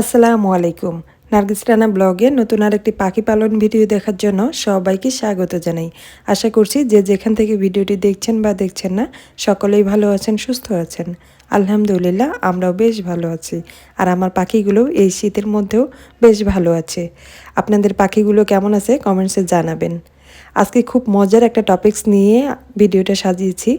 আসসালামু আলাইকুম। নার্গিস রানা ব্লগে নতুন আর একটি পাখি পালন ভিডিও দেখার জন্য সবাইকে স্বাগত জানাই। আশা করছি যে যেখান থেকে ভিডিওটি দেখছেন বা দেখছেন না, সকলেই ভালো আছেন, সুস্থ আছেন। আলহামদুলিল্লাহ, আমরাও বেশ ভালো আছি। আর আমার পাখিগুলো এই শীতের মধ্যেও বেশ ভালো আছে। আপনাদের পাখিগুলো কেমন আছে কমেন্টসে জানাবেন। আজকে খুব মজার একটা টপিকস নিয়ে ভিডিওটা সাজিয়েছি।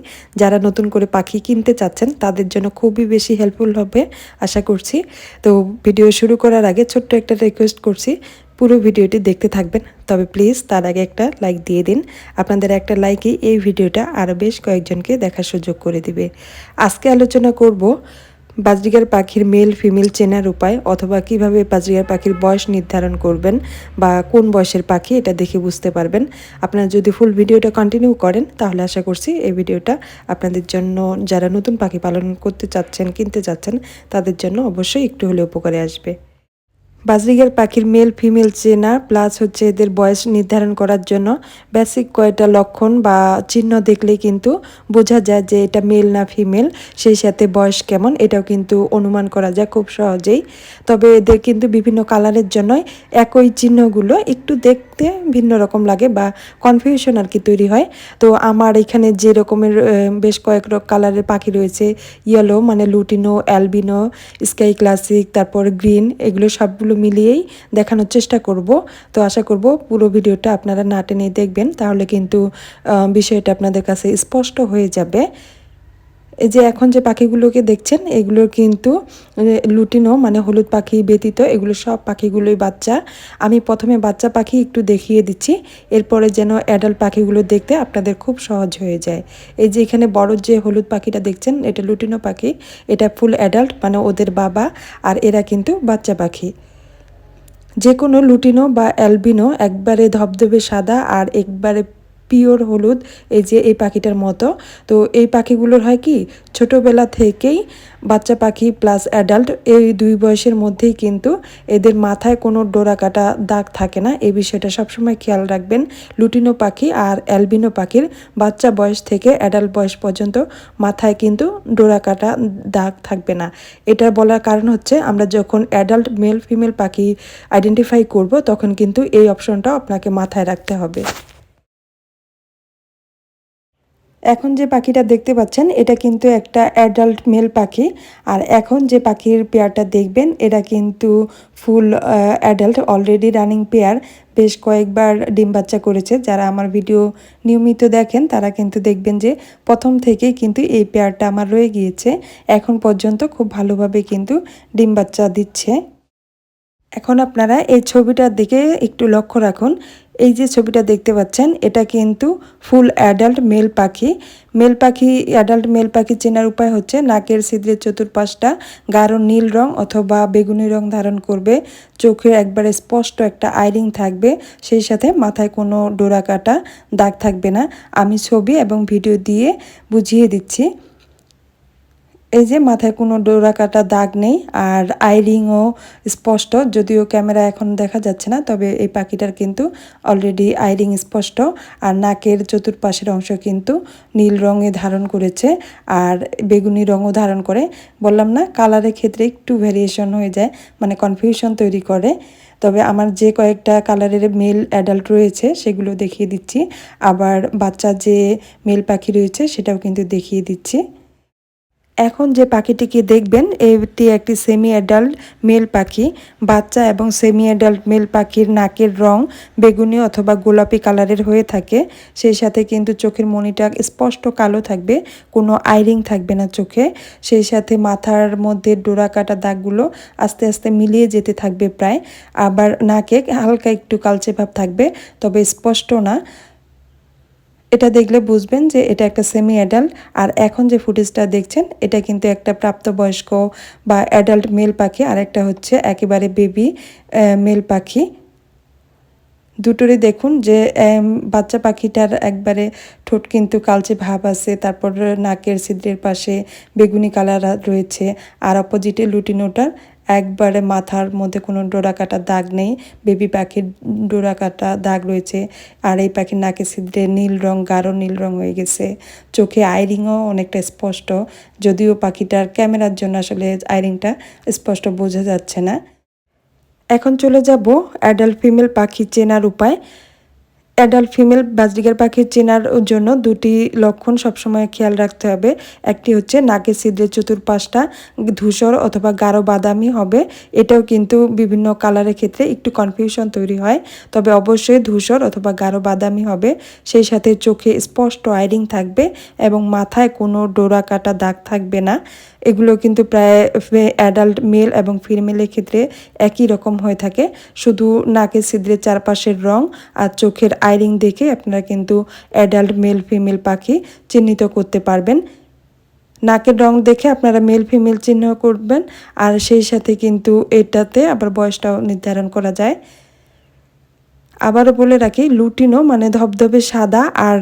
যারা নতুন করে পাখি কিনতে চাচ্ছেন, তাদের জন্য খুবই বেশি হেল্পফুল হবে, আশা করছি। তো ভিডিও শুরু করার আগে ছোট্ট একটা রিকোয়েস্ট করছি, পুরো ভিডিওটি দেখতে থাকবেন। তবে প্লিজ তার আগে একটা লাইক দিয়ে দিন। আপনাদের একটা লাইকই এই ভিডিওটা আরও বেশ কয়েকজনকে দেখার সুযোগ করে দিবে। আজকে আলোচনা করব বাজরিগার পাখির মেল ফিমেল চেনার উপায় অথবা কীভাবে বাজরিগার পাখির বয়স নির্ধারণ করবেন বা কোন বয়সের পাখি, এটা দেখে বুঝতে পারবেন। আপনারা যদি ফুল ভিডিওটা কন্টিনিউ করেন, তাহলে আশা করছি এই ভিডিওটা আপনাদের জন্য, যারা নতুন পাখি পালন করতে চাচ্ছেন, কিনতে চাচ্ছেন, তাদের জন্য অবশ্যই একটু হলে উপকারে আসবে। বাজরিগার পাখির মেল ফিমেল চেনা, প্লাস হচ্ছে এদের বয়স নির্ধারণ করার জন্য বেসিক কয়েকটা লক্ষণ বা চিহ্ন দেখলে কিন্তু বোঝা যায় যে এটা মেল না ফিমেল, সেই সাথে বয়স কেমন, এটাও কিন্তু অনুমান করা যায় খুব সহজেই। তবে এদের কিন্তু বিভিন্ন কালারের জন্যই একই চিহ্নগুলো একটু দেখতে ভিন্ন রকম লাগে বা কনফিউশন আর কি তৈরি হয়। তো আমার এখানে যে রকমের বেশ কয়েক কালারের পাখি রয়েছে ইয়েলো মানে লুটিনো অ্যালবিনো স্কাই ক্লাসিক তারপর গ্রিন এগুলো সবগুলো মিলিয়েই দেখানোর চেষ্টা করব। তো আশা করব পুরো ভিডিওটা আপনারা না টেনে দেখবেন, তাহলে কিন্তু বিষয়টা আপনাদের কাছে স্পষ্ট হয়ে যাবে। এই যে এখন যে পাখিগুলোকে দেখছেন, এগুলো কিন্তু লুটিনো মানে হলুদ পাখি ব্যতীত এগুলো সব পাখিগুলোই বাচ্চা। আমি প্রথমে বাচ্চা পাখি একটু দেখিয়ে দিচ্ছি, এরপরে যেন অ্যাডাল্ট পাখিগুলো দেখতে আপনাদের খুব সহজ হয়ে যায়। এই যে এখানে বড় যে হলুদ পাখিটা দেখছেন, এটা লুটিনো পাখি, এটা ফুল অ্যাডাল্ট মানে ওদের বাবা আর এরা কিন্তু বাচ্চা পাখি। যে কোনো লুটিনো বা অ্যালবিনো একবারে ধবধবে সাদা আর একবারে পিওর হলুদ, এই যে এই পাখিটার মতো। তো এই পাখিগুলোর হয় কি, ছোটোবেলা থেকেই বাচ্চা পাখি প্লাস অ্যাডাল্ট এই দুই বয়সের মধ্যেই কিন্তু এদের মাথায় কোনো ডোরা কাটা দাগ থাকে না। এই বিষয়টা সবসময় খেয়াল রাখবেন। লুটিনো পাখি আর অ্যালবিনো পাখির বাচ্চা বয়স থেকে অ্যাডাল্ট বয়স পর্যন্ত মাথায় কিন্তু ডোরা কাটা দাগ থাকবে না। এটা বলার কারণ হচ্ছে আমরা যখন অ্যাডাল্ট মেল ফিমেল পাখি আইডেন্টিফাই করব, তখন কিন্তু এই অপশনটা আপনাকে মাথায় রাখতে হবে। এখন যে পাখিটা দেখতে পাচ্ছেন, এটা কিন্তু একটা অ্যাডাল্ট মেল পাখি। আর এখন যে পাখির পেয়ারটা দেখবেন, এটা কিন্তু full adult already running pair বেশ কয়েকবার ডিম বাচ্চা করেছে। যারা আমার ভিডিও নিয়মিত দেখেন, তারা কিন্তু দেখবেন যে প্রথম থেকেই কিন্তু এই পেয়ারটা আমার রয়ে গিয়েছে। এখন পর্যন্ত খুব ভালোভাবে কিন্তু ডিম বাচ্চা দিচ্ছে। এখন আপনারা এই ছবিটার দিকে একটু লক্ষ্য রাখুন। এই যে ছবিটা দেখতে পাচ্ছেন, এটা কিন্তু ফুল অ্যাডাল্ট মেল পাখি। মেল পাখি, অ্যাডাল্ট মেল পাখি চেনার উপায় হচ্ছে নাকের ছিদ্রের চতুর্পাশটা গাঢ় নীল রং অথবা বেগুনি রং ধারণ করবে। চোখের একবারে স্পষ্ট একটা আইরিং থাকবে, সেই সাথে মাথায় কোনো ডোরা কাটা দাগ থাকবে না। আমি ছবি এবং ভিডিও দিয়ে বুঝিয়ে দিচ্ছি। এই যে মাথায় কোনো ডোরা কাটা দাগ নেই আর আইরিংও স্পষ্ট, যদিও ক্যামেরা এখন দেখা যাচ্ছে না, তবে এই পাখিটার কিন্তু অলরেডি আইরিং স্পষ্ট আর নাকের চতুর্পাশের অংশ কিন্তু নীল রঙে ধারণ করেছে আর বেগুনি রঙও ধারণ করে। বললাম না, কালারের ক্ষেত্রে একটু ভ্যারিয়েশন হয়ে যায় মানে কনফিউশন তৈরি করে। তবে আমার যে কয়েকটা কালারের মেল অ্যাডাল্ট রয়েছে, সেগুলো দেখিয়ে দিচ্ছি। আবার বাচ্চা যে মেল পাখি রয়েছে, সেটাও কিন্তু দেখিয়ে দিচ্ছি। এখন যে পাখিটিকে দেখবেন, এটি একটি সেমি অ্যাডাল্ট মেল পাখি। বাচ্চা এবং সেমি অ্যাডাল্ট মেল পাখির নাকের রং বেগুনি অথবা গোলাপি কালারের হয়ে থাকে। সেই সাথে কিন্তু চোখের মনিটা স্পষ্ট কালো থাকবে, কোনো আইরিং থাকবে না চোখে। সেই সাথে মাথার মধ্যে ডোরা কাটা দাগগুলো আস্তে আস্তে মিলিয়ে যেতে থাকবে প্রায়। আবার নাকে হালকা একটু কালচে ভাব থাকবে, তবে স্পষ্ট না। এটা দেখলে বুঝবেন যে এটা একটা সেমি অ্যাডাল্ট আর এখন যে ফুটেজটা দেখছেন, এটা কিন্তু একটা প্রাপ্তবয়স্ক বা অ্যাডাল্ট মেল পাখি, আর একটা হচ্ছে একেবারে বেবি মেল পাখি। দুটোরই দেখুন যে বাচ্চা পাখিটার একবারে ঠোঁট কিন্তু কালচে ভাব আছে, তারপর নাকের ছিদ্রের পাশে বেগুনি কালার রয়েছে, আর অপোজিটে লুটিনোটার একবারে মাথার মধ্যে কোনো ডোরাকাটা দাগ নেই, বেবি পাখির ডোরাকাটা দাগ রয়েছে, আর এই পাখির নাকে ছিদ্রে নীল রং, গাঢ় নীল রং হয়ে গেছে। চোখে আইরিংও অনেকটা স্পষ্ট, যদিও পাখিটার ক্যামেরার জন্য আসলে আইরিংটা স্পষ্ট বোঝা যাচ্ছে না। এখন চলে যাব অ্যাডাল্ট ফিমেল পাখি চেনার উপায়। অ্যাডাল্ট ফিমেল বাজরিগার পাখি চেনার জন্য দুটি লক্ষণ সবসময় খেয়াল রাখতে হবে। একটি হচ্ছে নাকের ছিদ্রের চতুর্পাশটা ধূসর অথবা গাঢ় বাদামি হবে। এটাও কিন্তু বিভিন্ন কালারের ক্ষেত্রে একটু কনফিউশন তৈরি হয়। তবে অবশ্যই ধূসর অথবা গাঢ় বাদামি হবে। সেই সাথে চোখে স্পষ্ট আইরিং থাকবে এবং মাথায় কোনো ডোরা কাটা দাগ থাকবে না। এগুলো কিন্তু প্রায় অ্যাডাল্ট মেল এবং ফিমেলের ক্ষেত্রে একই রকম হয়ে থাকে। শুধু নাকের ছিদ্রের চারপাশের রং আর চোখের আইরিং দেখে আপনারা কিন্তু অ্যাডাল্ট মেল ফিমেল পাখি চিহ্নিত করতে পারবেন। নাকের রং দেখে আপনারা মেল ফিমেল চিহ্ন করবেন। আর সেই সাথে কিন্তু এটাতে আবার বয়সটাও নির্ধারণ করা যায়। আবারও বলে রাখি, লুটিনো মানে ধবধবে সাদা আর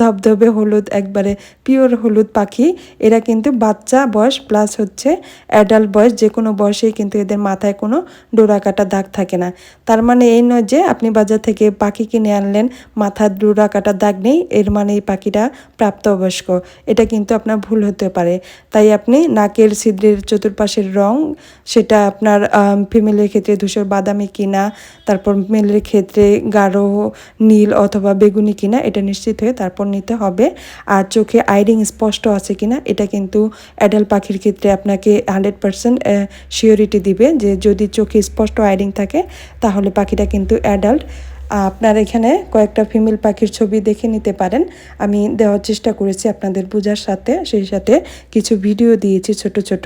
ধবধবে হলুদ, একবারে পিওর হলুদ পাখি। এরা কিন্তু বাচ্চা বয়স প্লাস হচ্ছে অ্যাডাল্ট বয়স যে কোনো বয়সেই কিন্তু এদের মাথায় কোনো ডোরা কাটা দাগ থাকে না। তার মানে এই নয় যে আপনি বাজার থেকে পাখি কিনে আনলেন, মাথার ডোরা কাটা দাগ নেই, এর মানে এই পাখিটা প্রাপ্তবয়স্ক। এটা কিন্তু আপনার ভুল হতে পারে। তাই আপনি নাকের ছিদ্রের চতুর্পাশের রং, সেটা আপনার ফিমেলের ক্ষেত্রে ধূসর বাদামি কিনা, তারপর মেলের ক্ষেত্রে গাঢ় নীল অথবা বেগুনি কিনা, এটা নিশ্চিত হয়ে তারপর নিতে হবে। আর চোখে আইরিং স্পষ্ট আছে কিনা, এটা কিন্তু অ্যাডাল্ট পাখির ক্ষেত্রে আপনাকে হান্ড্রেড পারসেন্ট শিওরিটি দিবে যে যদি চোখে স্পষ্ট আইরিং থাকে, তাহলে পাখিটা কিন্তু অ্যাডাল্ট। আপনার এখানে কয়েকটা ফিমেল পাখির ছবি দেখে নিতে পারেন। আমি দেওয়ার চেষ্টা করেছি আপনাদের বোঝার সাথে, সেই সাথে কিছু ভিডিও দিয়েছি ছোট ছোট।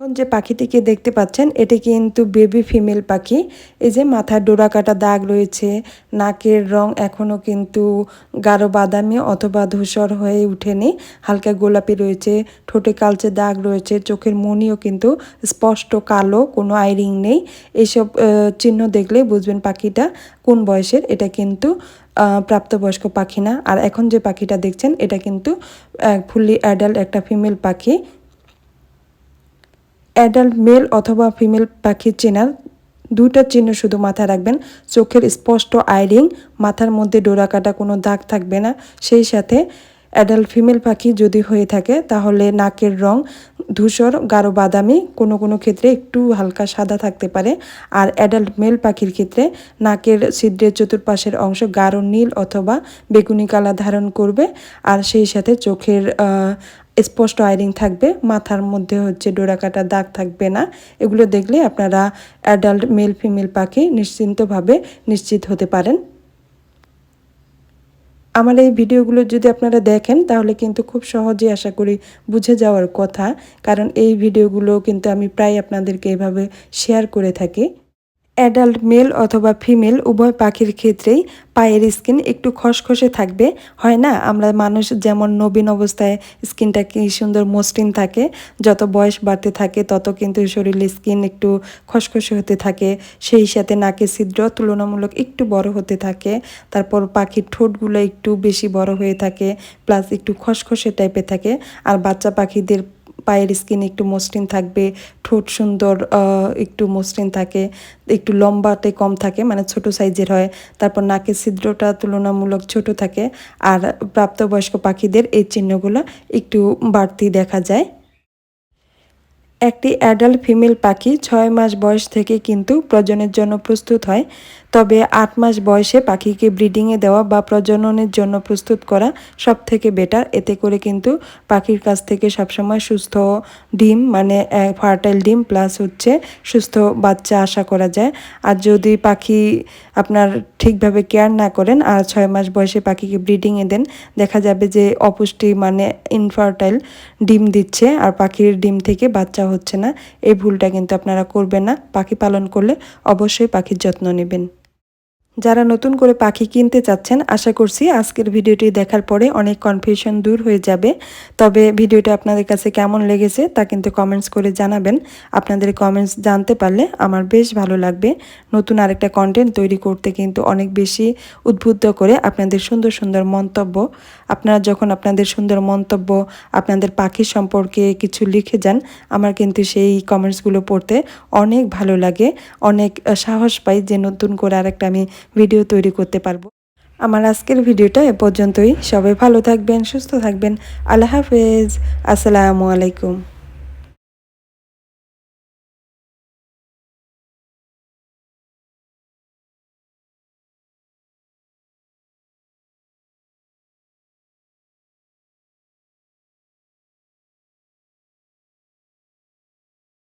এখন যে পাখিটিকে দেখতে পাচ্ছেন, এটি কিন্তু বেবি ফিমেল পাখি। এই যে মাথার ডোরা কাটা দাগ রয়েছে, নাকের রং এখনও কিন্তু গাঢ় বাদামি অথবা ধূসর হয়ে উঠেনি হালকা গোলাপি রয়েছে, ঠোঁটে কালচে দাগ রয়েছে, চোখের মনিও কিন্তু স্পষ্ট কালো, কোনো আইরিং নেই। এইসব চিহ্ন দেখলে বুঝবেন পাখিটা কোন বয়সের। এটা কিন্তু প্রাপ্তবয়স্ক পাখি না। আর এখন যে পাখিটা দেখছেন, এটা কিন্তু ফুললি অ্যাডাল্ট একটা ফিমেল পাখি। অ্যাডাল্ট মেল অথবা ফিমেল পাখি চেনার দুইটা চিহ্ন শুধু মাথায় রাখবেন। চোখের স্পষ্ট আইরিং মাথার মধ্যে ডোরা কাটা কোনো দাগ থাকবে না। সেই সাথে অ্যাডাল্ট ফিমেল পাখি যদি হয়ে থাকে, তাহলে নাকের রং, ধূসর, গাঢ় বাদামি, কোনো কোনো ক্ষেত্রে একটু হালকা সাদা থাকতে পারে। আর অ্যাডাল্ট মেল পাখির ক্ষেত্রে নাকের ছিদ্রের চতুর্পাশের অংশ গাঢ় নীল অথবা বেগুনি কালার ধারণ করবে। আর সেই সাথে চোখের স্পষ্ট আয়রিং থাকবে, মাথার মধ্যে হচ্ছে ডোরাকাটা দাগ থাকবে না। এগুলো দেখলে আপনারা অ্যাডাল্ট মেল ফিমেল পাখি নিশ্চিন্তভাবে নিশ্চিত হতে পারেন। আমার এই ভিডিওগুলো যদি আপনারা দেখেন, তাহলে কিন্তু খুব সহজেই আশা করি বুঝে যাওয়ার কথা। কারণ এই ভিডিওগুলো কিন্তু আমি প্রায় আপনাদেরকে এভাবে শেয়ার করে থাকি। অ্যাডাল্ট মেল অথবা ফিমেল উভয় পাখির ক্ষেত্রেই পায়ের স্কিন একটু খসখসে থাকবে, হয় না? আমরা মানুষ যেমন নবীন অবস্থায় স্কিনটা কি সুন্দর মসৃণ থাকে, যত বয়স বাড়তে থাকে তত কিন্তু শরীরের স্কিন একটু খসখসে হতে থাকে, সেই সাথে নাকের ছিদ্র তুলনামূলক একটু বড় হতে থাকে, তারপর পাখির ঠোঁটগুলো একটু বেশি বড় হয়ে থাকে, প্লাস একটু খসখসে টাইপের থাকে, আর বাচ্চা পাখিদের পায়ের স্কিন একটু মসৃণ থাকবে, ঠোঁট সুন্দর একটু মসৃণ থাকে, একটু লম্বাতে কম থাকে মানে ছোট সাইজের হয়। তারপর নাকের ছিদ্রটা তুলনামূলক ছোট থাকে। আর প্রাপ্তবয়স্ক পাখিদের এই চিহ্নগুলো একটু বাড়তি দেখা যায়। একটি অ্যাডাল্ট ফিমেল পাখি ছয় মাস বয়স থেকে কিন্তু প্রজনের জন্য প্রস্তুত হয়। তবে আট মাস বয়সে পাখিকে ব্রিডিংয়ে দেওয়া বা প্রজননের জন্য প্রস্তুত করা সব থেকে বেটার। এতে করে কিন্তু পাখির কাছ থেকে সবসময় সুস্থ ডিম মানে ফার্টাইল ডিম প্লাস হচ্ছে সুস্থ বাচ্চা আশা করা যায়। আর যদি পাখি আপনার ঠিকভাবে কেয়ার না করেন আর ছয় মাস বয়সে পাখিকে ব্রিডিংয়ে দেন, দেখা যাবে যে অপুষ্টি মানে ইনফার্টাইল ডিম দিচ্ছে আর পাখির ডিম থেকে বাচ্চা হচ্ছে না। এই ভুলটা কিন্তু আপনারা করবেন না। পাখি পালন করলে অবশ্যই পাখির যত্ন নেবেন। যারা নতুন করে পাখি কিনতে চাচ্ছেন, আশা করছি আজকের ভিডিওটি দেখার পরে অনেক কনফিউশন দূর হয়ে যাবে। তবে ভিডিওটি আপনাদের কাছে কেমন লেগেছে তা কিন্তু কমেন্টস করে জানাবেন। আপনাদের কমেন্টস জানতে পারলে আমার বেশ ভালো লাগবে। নতুন আরেকটা কন্টেন্ট তৈরি করতে কিন্তু অনেক বেশি উদ্বুদ্ধ করে আপনাদের সুন্দর সুন্দর মন্তব্য। আপনারা যখন আপনাদের সুন্দর মন্তব্য, আপনাদের পাখি সম্পর্কে কিছু লিখে যান, আমার কিন্তু সেই কমেন্টসগুলো পড়তে অনেক ভালো লাগে। অনেক সাহস পাই যে নতুন করে আরেকটা আমি ভিডিও তৈরি করতে পারব। আমার আজকের ভিডিওটা এ পর্যন্তই। সবাই ভালো থাকবেন, সুস্থ থাকবেন। আল্লাহ হাফেজ। আসসালামু আলাইকুম।